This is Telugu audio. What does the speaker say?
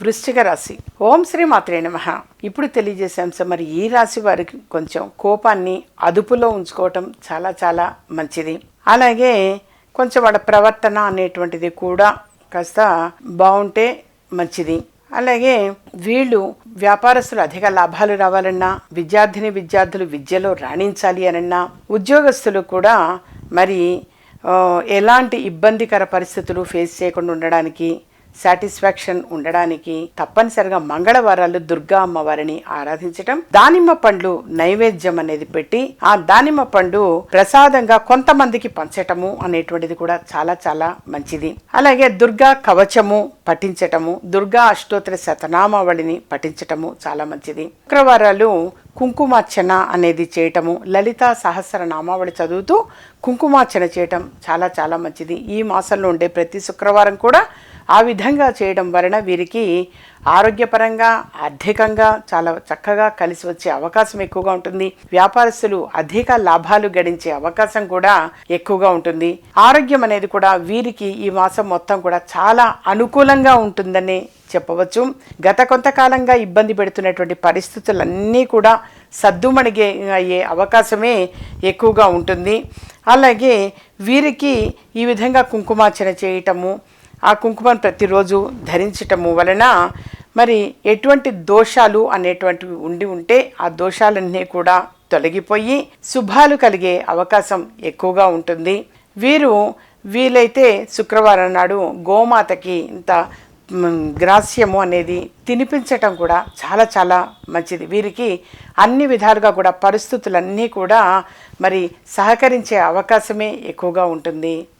వృశ్చిక రాశి ఓం శ్రీ మాత్రే నమ. ఇప్పుడు తెలియజేసే అంశం మరి ఈ రాశి వారికి కొంచెం కోపాన్ని అదుపులో ఉంచుకోవటం చాలా చాలా మంచిది. అలాగే కొంచెం వాళ్ళ ప్రవర్తన అనేటువంటిది కూడా కాస్త బాగుంటే మంచిది. అలాగే వీళ్ళు వ్యాపారస్తులు అధిక లాభాలు రావాలన్నా విద్యార్థిని విద్యార్థులు విద్యలో రాణించాలి అనన్నా ఉద్యోగస్తులు కూడా మరి ఎలాంటి ఇబ్బందికర పరిస్థితులు ఫేస్ చేయకుండా ఉండడానికి సాటిస్ఫాక్షన్ ఉండడానికి తప్పనిసరిగా మంగళవారాలు దుర్గా అమ్మవారిని ఆరాధించటం దానిమ్మ పండ్లు నైవేద్యం అనేది పెట్టి ఆ దానిమ్మ పండు ప్రసాదంగా కొంతమందికి పంచటము అనేటువంటిది కూడా చాలా చాలా మంచిది. అలాగే దుర్గా కవచము పఠించటము దుర్గా అష్టోత్తర శతనామావళిని పఠించటము చాలా మంచిది. శుక్రవారాలు కుంకుమార్చన అనేది చేయటము లలిత సహస్ర నామావళి చదువుతూ కుంకుమార్చన చేయటం చాలా చాలా మంచిది. ఈ మాసంలో ఉండే ప్రతి శుక్రవారం కూడా ఆ విధంగా చేయడం వలన వీరికి ఆరోగ్యపరంగా ఆర్థికంగా చాలా చక్కగా కలిసి వచ్చే అవకాశం ఎక్కువగా ఉంటుంది. వ్యాపారస్తులు అధిక లాభాలు గడించే అవకాశం కూడా ఎక్కువగా ఉంటుంది. ఆరోగ్యం అనేది కూడా వీరికి ఈ మాసం మొత్తం కూడా చాలా అనుకూలంగా ఉంటుందని చెప్పవచ్చు. గత కొంతకాలంగా ఇబ్బంది పెడుతున్నటువంటి పరిస్థితులన్నీ కూడా సద్దుమణిగే అయ్యే అవకాశమే ఎక్కువగా ఉంటుంది. అలాగే వీరికి ఈ విధంగా కుంకుమార్చన చేయటము ఆ కుంకుమను ప్రతిరోజు ధరించటము వలన మరి ఎటువంటి దోషాలు అనేటువంటివి ఉండి ఉంటే ఆ దోషాలన్నీ కూడా తొలగిపోయి శుభాలు కలిగే అవకాశం ఎక్కువగా ఉంటుంది. వీరు వీలైతే శుక్రవారం నాడు గోమాతకి ఇంత గ్రాస్యము అనేది తినిపించటం కూడా చాలా చాలా మంచిది. వీరికి అన్ని విధాలుగా కూడా పరిస్థితులన్నీ కూడా మరి సహకరించే అవకాశమే ఎక్కువగా ఉంటుంది.